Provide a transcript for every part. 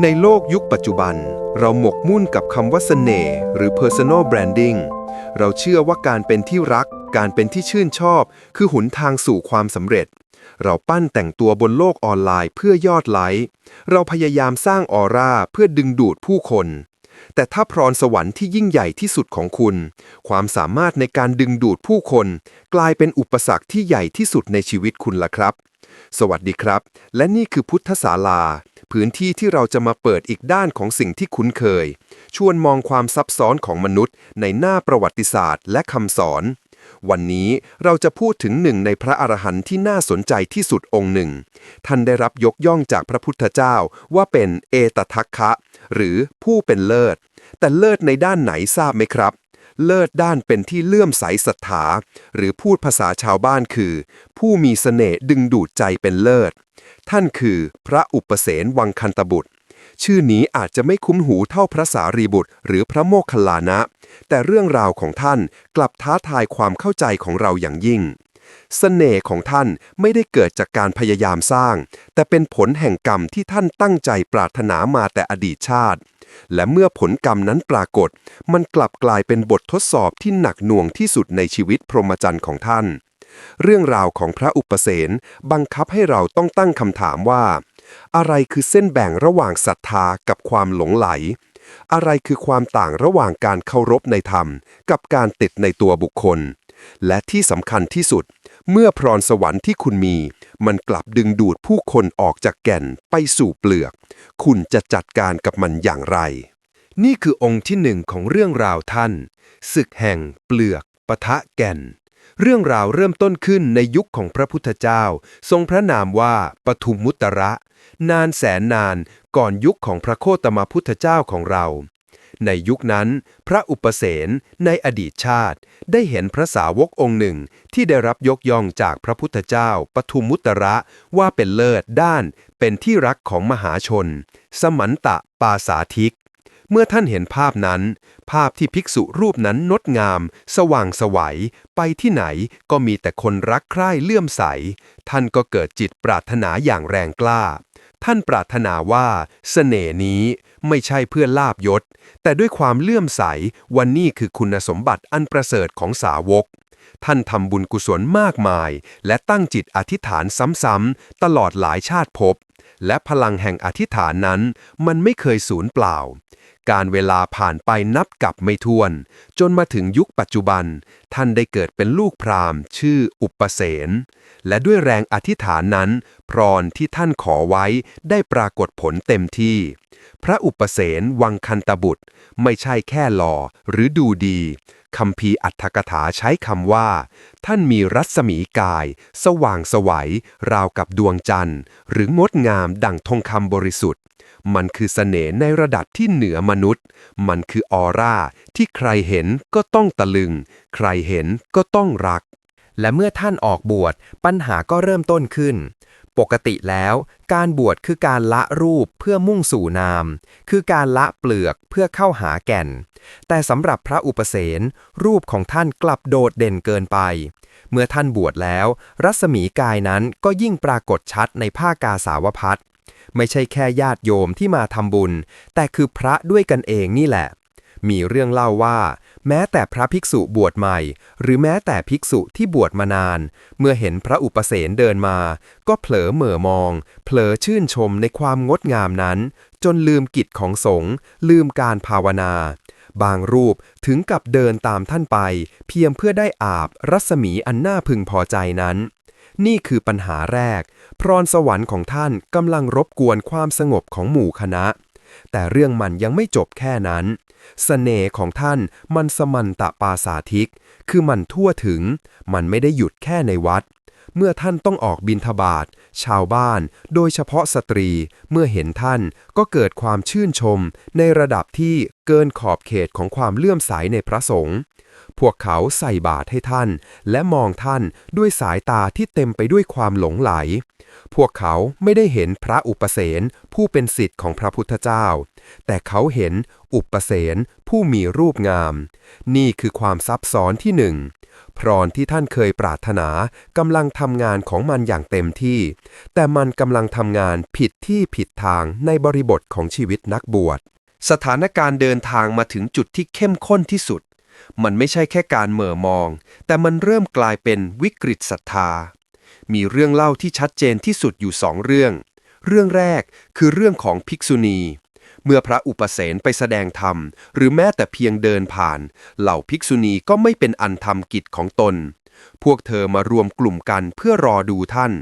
ในโลกยุคปัจจุบัน เราหมกมุ่นกับคำว่าเสน่ห์หรือ personal branding เราเชื่อว่าการเป็นที่รัก การเป็นที่ชื่นชอบ คือหนทางสู่ความสำเร็จ เราปั้นแต่งตัวบนโลกออนไลน์เพื่อยอดไลค์เราพยายามสร้างออร่าเพื่อดึงดูดผู้คน แต่ถ้าพรสวรรค์ที่ยิ่งใหญ่ที่สุดของคุณ ความสามารถในการดึงดูดผู้คน กลายเป็นอุปสรรคที่ใหญ่ที่สุดในชีวิตคุณล่ะครับ สวัสดีครับ และนี่คือพุทธศาลา พื้นที่ที่เราจะมาเปิดอีกด้านของสิ่งที่คุ้นเคย ชวนมองความซับซ้อนของมนุษย์ ในหน้าประวัติศาสตร์ และคำสอน วันนี้เราจะพูดถึงหนึ่งในพระอรหันต์ที่น่าสนใจที่สุดองค์หนึ่ง ท่านได้รับยกย่องจากพระพุทธเจ้าว่าเป็นเอตทัคคะ หรือผู้เป็นเลิศ แต่เลิศในด้านไหนทราบไหมครับ เลิศด้านเป็นที่เลื่อมใสศรัทธา หรือพูดภาษาชาวบ้านคือ ผู้มีเสน่ห์ดึงดูดใจเป็นเลิศ ท่านคือพระอุปเสนวังคันตบุตร ชื่อนี้อาจจะไม่คุ้นหูเท่าพระสารีบุตร หรือพระโมคคัลลานะ แต่เรื่องราวของท่านกลับท้าทายความเข้าใจของเราอย่างยิ่ง เสน่ห์ของท่านไม่ได้เกิดจากการพยายามสร้าง แต่เป็นผลแห่งกรรมที่ท่านตั้งใจปรารถนามาแต่อดีตชาติ และเมื่อผลกรรมนั้นปรากฏ มันกลับกลายเป็นบททดสอบที่หนักหน่วงที่สุดในชีวิตพรหมจรรย์ของท่าน เรื่องราวของพระอุปเสนบังคับให้เราต้องตั้งคำถามว่า อะไรคือเส้นแบ่งระหว่างศรัทธากับความหลงไหลอะไรคือความต่างระหว่างการเคารพในธรรม กับการติดในตัวบุคคล และที่สำคัญที่สุด เมื่อพรสวรรค์ที่คุณมี มันกลับดึงดูดผู้คนออกจากแก่นไปสู่เปลือก คุณจะจัดการกับมันอย่างไร นี่คือองค์ที่หนึ่งของเรื่องราวท่านศึกแห่ง เปลือกปะทะแก่น เรื่องราวเริ่มต้นขึ้นในยุคของพระพุทธเจ้า ทรงพระนามว่าปทุมมุตระ นานแสนนานก่อนยุคของพระโคตมพุทธเจ้าของเรา ในยุคนั้น พระอุปเสนในอดีตชาติ ได้เห็นพระสาวกองค์หนึ่งที่ได้รับยกย่องจากพระพุทธเจ้าปทุมมุตระว่าเป็นเลิศด้านเป็นที่รักของมหาชน สมันตะปาสาธิก เมื่อท่านเห็นภาพนั้น ภาพที่ภิกษุรูปนั้นงดงาม สว่างสวัย ไปที่ไหนก็มีแต่คนรักใคร่เลื่อมใส ท่านก็เกิดจิตปรารถนาอย่างแรงกล้า ท่านปรารถนาว่าสเสน่ห์นี้ไม่ใช่เพื่อลาบยศ แต่ด้วยความเลื่อมใสวันนี้คือคุณสมบัติอันประเสริฐของสาวก ท่านทำบุญกุศลมากมาย และตั้งจิตอธิษฐานซ้ำๆตลอดหลายชาติภพ และพลังแห่งอธิษฐานนั้น มันไม่เคยสูญเปล่า การเวลาผ่านไปนับกับไม่ถ้วน จนมาถึงยุคปัจจุบัน ท่านได้เกิดเป็นลูกพราหมณ์ ชื่ออุปเสน และด้วยแรงอธิษฐานนั้น พรที่ท่านขอไว้ได้ปรากฏผลเต็มที่ พระอุปเสนวังคันตบุตร ไม่ใช่แค่หล่อหรือดูดี คำพีอัตถกถาใช้คำว่า ท่านมีรัศมีกาย สว่างสวัย ราวกับดวงจันทร์ หรืองดงามดั่งทองคำบริสุทธิ์ มันคือเสน่ห์ในระดับที่เหนือมนุษย์ มันคือออร่า ที่ใครเห็นก็ต้องตะลึง ใครเห็นก็ต้องรัก และเมื่อท่านออกบวชปัญหาก็เริ่มต้นขึ้น ปกติแล้ว การบวชคือการละรูปเพื่อมุ่งสู่นาม คือการละเปลือกเพื่อเข้าหาแก่น แต่สำหรับพระอุปเสนรูปของท่านกลับโดดเด่นเกินไป เมื่อท่านบวชแล้ว รัศมีกายนั้นก็ยิ่งปรากฏชัดในผ้ากาสาวพัดไม่ใช่แค่ญาติโยมที่มาทำบุญ แต่คือพระด้วยกันเองนี่แหละ มีเรื่องเล่าว่า แม้แต่พระภิกษุบวชใหม่ หรือแม้แต่ภิกษุที่บวชมานาน เมื่อเห็นพระอุปเสนเดินมา ก็เผลอเหม่อมอง เผลอชื่นชมในความงดงามนั้น จนลืมกิจของสงฆ์ลืมการภาวนา บางรูปถึงกับเดินตามท่านไป เพียงเพื่อได้อาบรัศมีอันน่าพึงพอใจนั้นนี่คือปัญหาแรก พรสวรรค์ของท่านกำลังรบกวนความสงบของหมู่คณะ แต่เรื่องมันยังไม่จบแค่นั้นสเสน่ห์ของท่านมันสมันตะปาสาธิก คือมันทั่วถึง มันไม่ได้หยุดแค่ในวัด เมื่อท่านต้องออกบินทบาทชาวบ้าน โดยเฉพาะสตรี เมื่อเห็นท่านก็เกิดความชื่นชม ในระดับที่เกินขอบเขตของความเลื่อมใสในพระสงฆ์พวกเขาใส่บาตรให้ท่าน และมองท่านด้วยสายตาที่เต็มไปด้วยความหลงไหล พวกเขาไม่ได้เห็นพระอุปเสนผู้เป็นสิทธิ์ของพระพุทธเจ้า แต่เขาเห็นอุปเสนผู้มีรูปงาม นี่คือความซับซ้อนที่หนึ่งพรที่ท่านเคยปรารถนากำลังทำงานของมันอย่างเต็มที่ แต่มันกำลังทำงานผิดที่ผิดทางในบริบทของชีวิตนักบวช สถานการณ์เดินทางมาถึงจุดที่เข้มข้นที่สุด มันไม่ใช่แค่การเหม่อมอง แต่มันเริ่มกลายเป็นวิกฤตศรัทธา มีเรื่องเล่าที่ชัดเจนที่สุดอยู่สองเรื่อง เรื่องแรกคือเรื่องของภิกษุณี เมื่อพระอุปเสนไปแสดงธรรม หรือแม้แต่เพียงเดินผ่าน เหล่าภิกษุณีก็ไม่เป็นอันทำกิจของตน พวกเธอมารวมกลุ่มกันเพื่อรอดูท่าน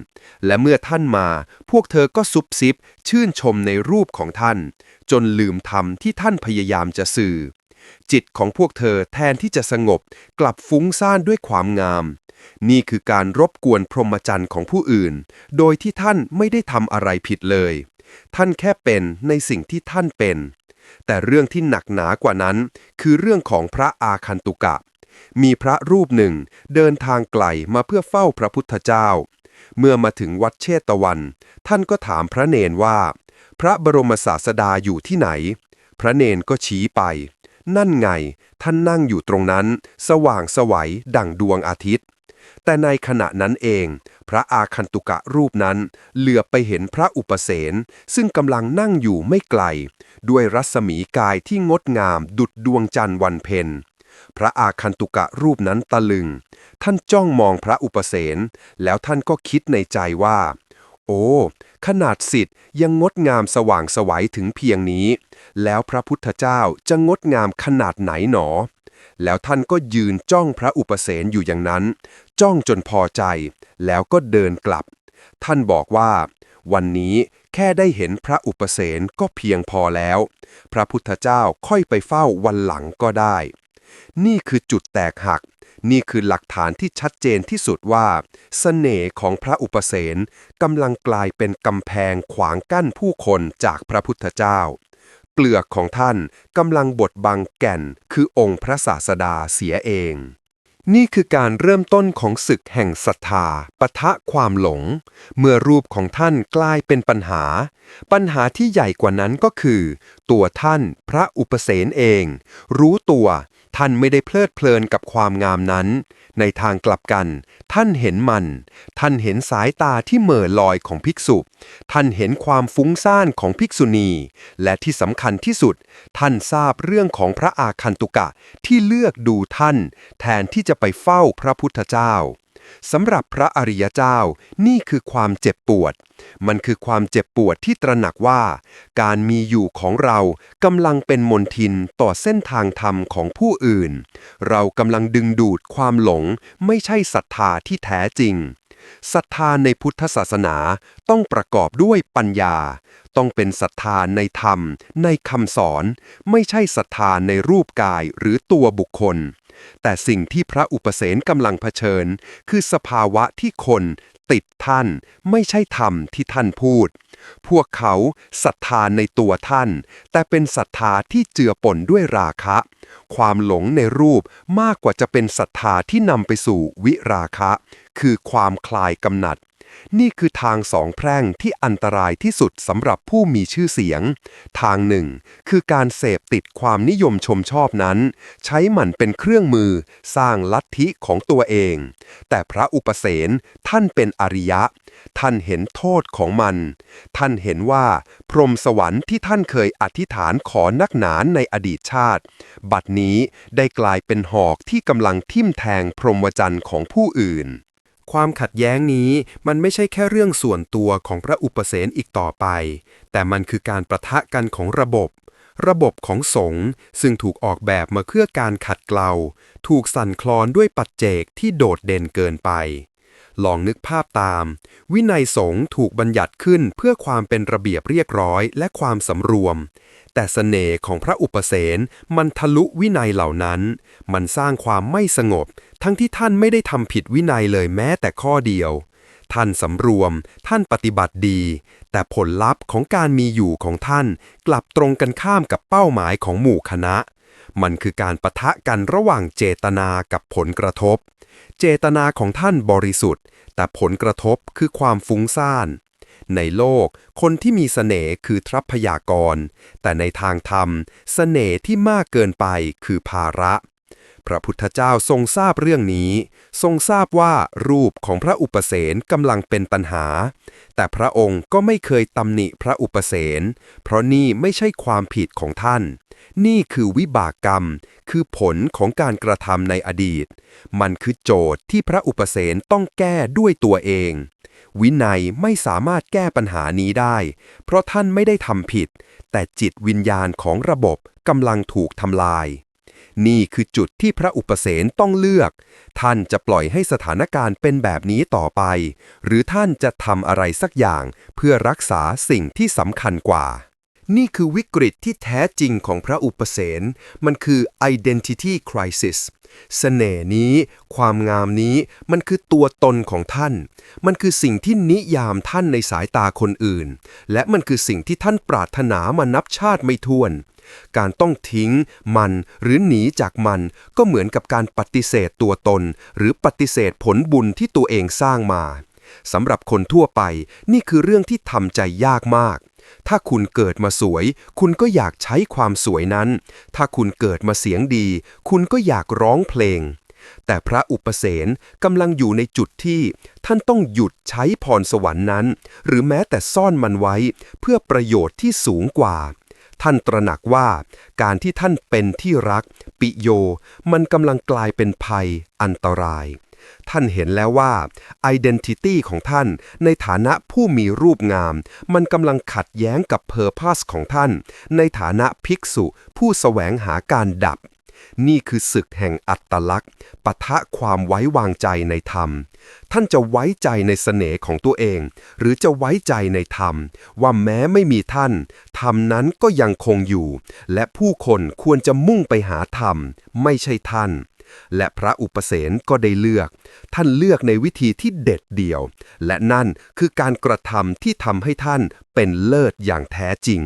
และเมื่อท่านมา พวกเธอก็ซุบซิบ ชื่นชมในรูปของท่าน จนลืมธรรมที่ท่านพยายามจะสื่อ จิตของพวกเธอแทนที่จะสงบ กลับฟุ้งซ่านด้วยความงาม นี่คือการรบกวนพรหมจรรย์ของผู้อื่น โดยที่ท่านไม่ได้ทำอะไรผิดเลย ท่านแค่เป็นในสิ่งที่ท่านเป็น แต่เรื่องที่หนักหนากว่านั้น คือเรื่องของพระอาคันตุกะ มีพระรูปหนึ่งเดินทางไกลมาเพื่อเฝ้าพระพุทธเจ้า เมื่อมาถึงวัดเชตวัน ท่านก็ถามพระเนนว่า พระบรมศาสดาอยู่ที่ไหน พระเนนก็ชี้ไป นั่นไง ท่านนั่งอยู่ตรงนั้น สว่างสวัยดั่งดวงอาทิตย์ แต่ในขณะนั้นเอง พระอาคันตุกะรูปนั้น เหลือไปเห็นพระอุปเสนซึ่งกำลังนั่งอยู่ไม่ไกล ด้วยรัศมีกายที่งดงามดุดดวงจันทร์วันเพ็ญพระอาคันตุกะรูปนั้นตะลึง ท่านจ้องมองพระอุปเสนแล้วท่านก็คิดในใจว่า โอ้ ขนาดสิทธิ์ยังงดงามสว่างสวัยถึงเพียงนี้ แล้วพระพุทธเจ้าจะงดงามขนาดไหนหนอ แล้วท่านก็ยืนจ้องพระอุปเสนอยู่อย่างนั้น จ้องจนพอใจ แล้วก็เดินกลับ ท่านบอกว่า วันนี้แค่ได้เห็นพระอุปเสนก็เพียงพอแล้ว พระพุทธเจ้าค่อยไปเฝ้าวันหลังก็ได้ นี่คือจุดแตกหัก นี่คือหลักฐานที่ชัดเจนที่สุดว่าสเสน่ห์ของพระอุปเสนกำลังกลายเป็นกำแพงขวางกั้นผู้คนจากพระพุทธเจ้า เปลือกของท่านกำลังบดบังแก่นคือองค์พระศาสดาเสียเอง นี่คือการเริ่มต้นของศึกแห่งศรัทธาปะทะความหลง เมื่อรูปของท่านกลายเป็นปัญหา ปัญหาที่ใหญ่กว่านั้นก็คือ ตัวท่านพระอุปเสนเอง รู้ตัว ท่านไม่ได้เพลิดเพลินกับความงามนั้น ในทางกลับกัน ท่านเห็นมัน ท่านเห็นสายตาที่เหม่อลอยของภิกษุ ท่านเห็นความฟุ้งซ่านของภิกษุณี และที่สำคัญที่สุด ท่านทราบเรื่องของพระอาคันตุกะที่เลือกดูท่าน แทนที่จะไปเฝ้าพระพุทธเจ้า สำหรับพระอริยเจ้า นี่คือความเจ็บปวด มันคือความเจ็บปวดที่ตระหนักว่า การมีอยู่ของเรากำลังเป็นมนทินต่อเส้นทางธรรมของผู้อื่น เรากำลังดึงดูดความหลง ไม่ใช่ศรัทธาที่แท้จริงศรัทธาในพุทธศาสนาต้องประกอบด้วยปัญญา ต้องเป็นศรัทธาในธรรม ในคำสอน ไม่ใช่ศรัทธาในรูปกายหรือตัวบุคคล แต่สิ่งที่พระอุปเสนกำลังเผชิญ คือสภาวะที่คนติดท่าน ไม่ใช่ธรรมที่ท่านพูด พวกเขาศรัทธาในตัวท่าน แต่เป็นศรัทธาที่เจือปนด้วยราคะ ความหลงในรูปมากกว่าจะเป็นศรัทธาที่นำไปสู่วิราคะ คือความคลายกำหนัด นี่คือทางสองแพร่งที่อันตรายที่สุดสำหรับผู้มีชื่อเสียง ทางหนึ่งคือการเสพติดความนิยมชมชอบนั้น ใช้มันเป็นเครื่องมือสร้างลัทธิของตัวเอง แต่พระอุปเสนท่านเป็นอริยะ ท่านเห็นโทษของมัน ท่านเห็นว่า พรหมสวรรค์ที่ท่านเคยอธิษฐานขอนักหนานในอดีตชาติ บัดนี้ได้กลายเป็นหอกที่กำลังทิ่มแทงพรหมจรรย์ของผู้อื่น ความขัดแย้งนี้มันไม่ใช่แค่เรื่องส่วนตัวของพระอุปเสนอีกต่อไป แต่มันคือการประทะกันของระบบ ระบบของสงฆ์ซึ่งถูกออกแบบมาเพื่อการขัดเกลา ถูกสั่นคลอนด้วยปัจเจกที่โดดเด่นเกินไป ลองนึกภาพตาม วินัยสงฆ์ถูกบัญญัติขึ้นเพื่อความเป็นระเบียบเรียบร้อยและความสำรวม แต่เสน่ห์ของพระอุปเสนมันทะลุวินัยเหล่านั้น มันสร้างความไม่สงบ ทั้งที่ท่านไม่ได้ทำผิดวินัยเลยแม้แต่ข้อเดียว ท่านสำรวม ท่านปฏิบัติดี แต่ผลลัพธ์ของการมีอยู่ของท่าน กลับตรงกันข้ามกับเป้าหมายของหมู่คณะ มันคือการปะทะกันระหว่างเจตนากับผลกระทบ เจตนาของท่านบริสุทธิ์ แต่ผลกระทบคือความฟุ้งซ่าน ในโลก คนที่มีเสน่ห์คือทรัพยากร แต่ในทางธรรมเสน่ห์ที่มากเกินไปคือภาระ พระพุทธเจ้าทรงทราบเรื่องนี้ ทรงทราบว่ารูปของพระอุปเสนกำลังเป็นปัญหา แต่พระองค์ก็ไม่เคยตำหนิพระอุปเสนเพราะนี่ไม่ใช่ความผิดของท่าน นี่คือวิบากกรรม คือผลของการกระทำในอดีต มันคือโจทย์ที่พระอุปเสนต้องแก้ด้วยตัวเอง วินัยไม่สามารถแก้ปัญหานี้ได้ เพราะท่านไม่ได้ทำผิด แต่จิตวิญญาณของระบบกำลังถูกทำลาย นี่คือจุดที่พระอุปเสนต้องเลือก ท่านจะปล่อยให้สถานการณ์เป็นแบบนี้ต่อไป หรือท่านจะทำอะไรสักอย่างเพื่อรักษาสิ่งที่สำคัญกว่า นี่คือวิกฤตที่แท้จริงของพระอุปเสนมันคือ identity crisis เสน่ห์นี้ ความงามนี้ มันคือตัวตนของท่าน มันคือสิ่งที่นิยามท่านในสายตาคนอื่น และมันคือสิ่งที่ท่านปรารถนามานับชาติไม่ถ้วน การต้องทิ้งมันหรือหนีจากมันก็เหมือนกับการปฏิเสธตัวตน หรือปฏิเสธผลบุญที่ตัวเองสร้างมาสำหรับคนทั่วไปนี่คือเรื่องที่ทำใจยากมาก ถ้าคุณเกิดมาสวย คุณก็อยากใช้ความสวยนั้น ถ้าคุณเกิดมาเสียงดี คุณก็อยากร้องเพลง แต่พระอุปเสนกำลังอยู่ในจุดที่ ท่านต้องหยุดใช้พรสวรรค์นั้น หรือแม้แต่ซ่อนมันไว้ เพื่อประโยชน์ที่สูงกว่า ท่านตระหนักว่าการที่ท่านเป็นที่รัก ปิโย มันกำลังกลายเป็นภัยอันตราย ท่านเห็นแล้วว่า identity ของท่านในฐานะผู้มีรูปงาม มันกำลังขัดแย้งกับ purpose ของท่าน ในฐานะภิกษุผู้แสวงหาการดับ นี่คือศึกแห่งอัตลักษณ์ปะทะความไว้วางใจในธรรม ท่านจะไว้ใจในเสน่ห์ของตัวเอง หรือจะไว้ใจในธรรม ว่าแม้ไม่มีท่าน ธรรมนั้นก็ยังคงอยู่ และผู้คนควรจะมุ่งไปหาธรรม ไม่ใช่ท่านและพระอุปเสนก็ได้เลือก ท่านเลือกในวิธีที่เด็ดเดี่ยว และนั่นคือการกระทำที่ทำให้ท่านเป็นเลิศอย่างแท้จริง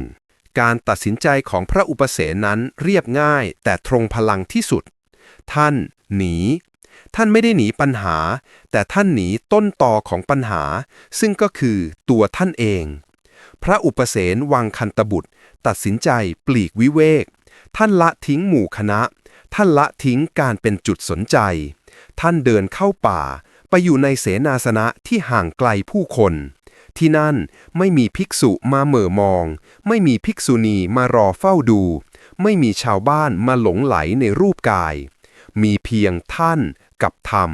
การตัดสินใจของพระอุปเสนนั้นเรียบง่าย แต่ตรงพลังที่สุด ท่านหนี ท่านไม่ได้หนีปัญหา แต่ท่านหนีต้นตอของปัญหา ซึ่งก็คือตัวท่านเอง พระอุปเสนวังคันตบุตร ตัดสินใจปลีกวิเวก ท่านละทิ้งหมู่คณะ ท่านละทิ้งการเป็นจุดสนใจ ท่านเดินเข้าป่า ไปอยู่ในเสนาสนะที่ห่างไกลผู้คน ที่นั่นไม่มีภิกษุมาเหม่อมอง ไม่มีภิกษุณีมารอเฝ้าดู ไม่มีชาวบ้านมาหลงไหลในรูปกาย มีเพียงท่านกับธรรม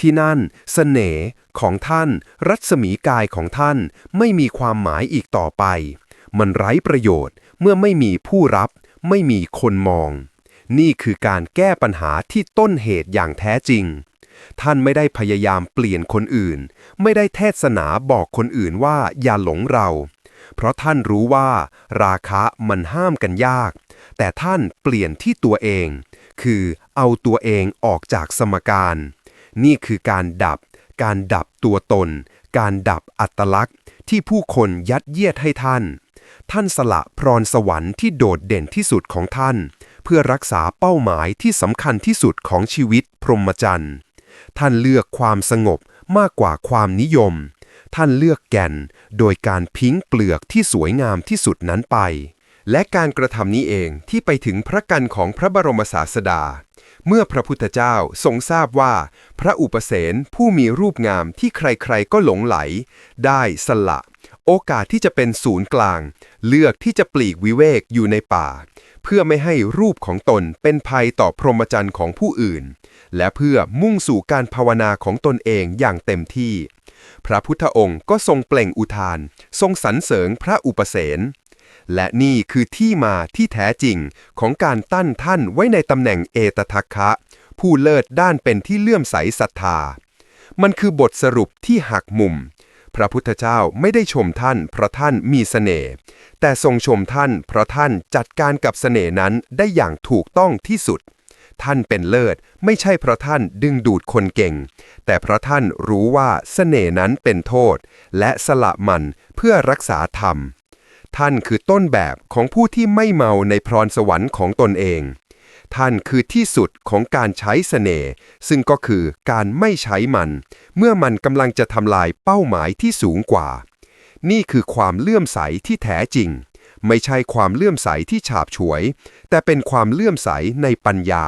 ที่นั่นสเสน่ห์ของท่าน รัศมีกายของท่านไม่มีความหมายอีกต่อไป มันไร้ประโยชน์เมื่อไม่มีผู้รับ ไม่มีคนมอง นี่คือการแก้ปัญหาที่ต้นเหตุอย่างแท้จริง ท่านไม่ได้พยายามเปลี่ยนคนอื่น ไม่ได้เทศนาบอกคนอื่นว่าอย่าหลงเรา เพราะท่านรู้ว่า ราคะมันห้ามกันยาก แต่ท่านเปลี่ยนที่ตัวเอง คือเอาตัวเองออกจากสมการ นี่คือการดับ การดับตัวตน การดับอัตลักษณ์ ที่ผู้คนยัดเยียดให้ท่าน ท่านสละพรสวรรค์ที่โดดเด่นที่สุดของท่าน เพื่อรักษาเป้าหมายที่สำคัญที่สุดของชีวิตพรหมจรรย์ ท่านเลือกความสงบมากกว่าความนิยม ท่านเลือกแก่นโดยการพิ้งเปลือกที่สวยงามที่สุดนั้นไป และการกระทำนี้เองที่ไปถึงพระกันของพระบรมศาสดา เมื่อพระพุทธเจ้าทรงทราบว่า พระอุปเสนผู้มีรูปงามที่ใครๆก็หลงไหล ได้สละ โอกาสที่จะเป็นศูนย์กลาง เลือกที่จะปลีกวิเวกอยู่ในป่า เพื่อไม่ให้รูปของตนเป็นภัยต่อพรหมจรรย์ของผู้อื่น และเพื่อมุ่งสู่การภาวนาของตนเองอย่างเต็มที่ พระพุทธองค์ก็ทรงเปล่งอุทาน ทรงสรรเสริญพระอุปเสนและนี่คือที่มาที่แท้จริงของการตั้นท่านไว้ในตำแหน่งเอตทัคคะ ผู้เลิศด้านเป็นที่เลื่อมใสศรัทธา มันคือบทสรุปที่หักมุม พระพุทธเจ้าไม่ได้ชมท่านเพราะท่านมีเสน่ห์แต่ทรงชมท่านเพราะท่านจัดการกับเสน่ห์นั้นได้อย่างถูกต้องที่สุด ท่านเป็นเลิศไม่ใช่เพราะท่านดึงดูดคนเก่ง แต่เพราะท่านรู้ว่าเสน่ห์นั้นเป็นโทษ และสละมันเพื่อรักษาธรรม ท่านคือต้นแบบของผู้ที่ไม่เมาในพรสวรรค์ของตนเอง ท่านคือที่สุดของการใช้เสน่ห์ซึ่งก็คือการไม่ใช้มัน เมื่อมันกำลังจะทำลายเป้าหมายที่สูงกว่า นี่คือความเลื่อมใสที่แท้จริง ไม่ใช่ความเลื่อมใสที่ฉาบฉวย แต่เป็นความเลื่อมใสในปัญญา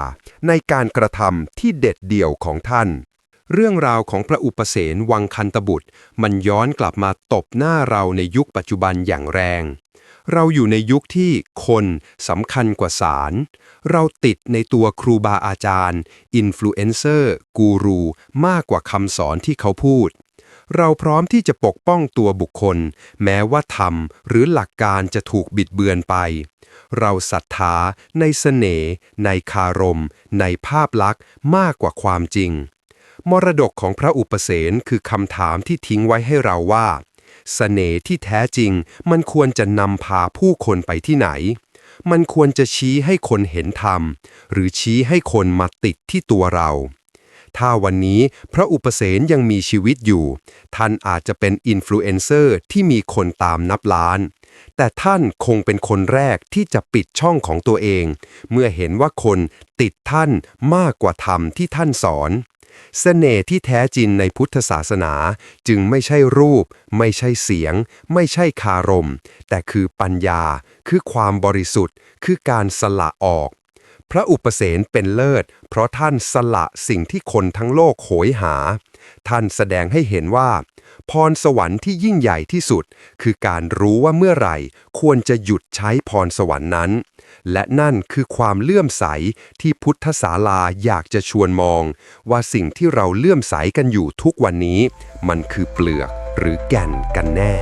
ในการกระทำที่เด็ดเดี่ยวของท่านเรื่องราวของพระอุปเสนวังคันตบุตร มันย้อนกลับมาตบหน้าเราในยุคปัจจุบันอย่างแรง เราอยู่ในยุคที่คนสำคัญกว่าสาร เราติดในตัวครูบาอาจารย์ อินฟลูเอนเซอร์ กูรู มากกว่าคำสอนที่เขาพูด เราพร้อมที่จะปกป้องตัวบุคคล แม้ว่าธรรมหรือหลักการจะถูกบิดเบือนไป เราศรัทธาในเสน่ห์ในคารม ในภาพลักษณ์มากกว่าความจริง มรดกของพระอุปเสนคือคำถามที่ทิ้งไว้ให้เราว่า เสน่ห์ที่แท้จริง มันควรจะนำพาผู้คนไปที่ไหน มันควรจะชี้ให้คนเห็นธรรม หรือชี้ให้คนมาติดที่ตัวเรา ถ้าวันนี้พระอุปเสนยังมีชีวิตอยู่ ท่านอาจจะเป็นอินฟลูเอนเซอร์ที่มีคนตามนับล้าน แต่ท่านคงเป็นคนแรกที่จะปิดช่องของตัวเอง เมื่อเห็นว่าคนติดท่านมากกว่าธรรมที่ท่านสอน เสน่ห์ที่แท้จริงในพุทธศาสนาจึงไม่ใช่รูป ไม่ใช่เสียง ไม่ใช่คารม แต่คือปัญญา คือความบริสุทธิ์ คือการสละออก พระอุปเสนเป็นเลิศ เพราะท่านสละสิ่งที่คนทั้งโลกโหยหา ท่านแสดงให้เห็นว่า พรสวรรค์ที่ยิ่งใหญ่ที่สุด คือการรู้ว่าเมื่อไหร่ ควรจะหยุดใช้พรสวรรค์นั้น และนั่นคือความเลื่อมใสที่พุทธศาลาอยากจะชวนมอง ว่าสิ่งที่เราเลื่อมใสกันอยู่ทุกวันนี้ มันคือเปลือกหรือแก่นกันแน่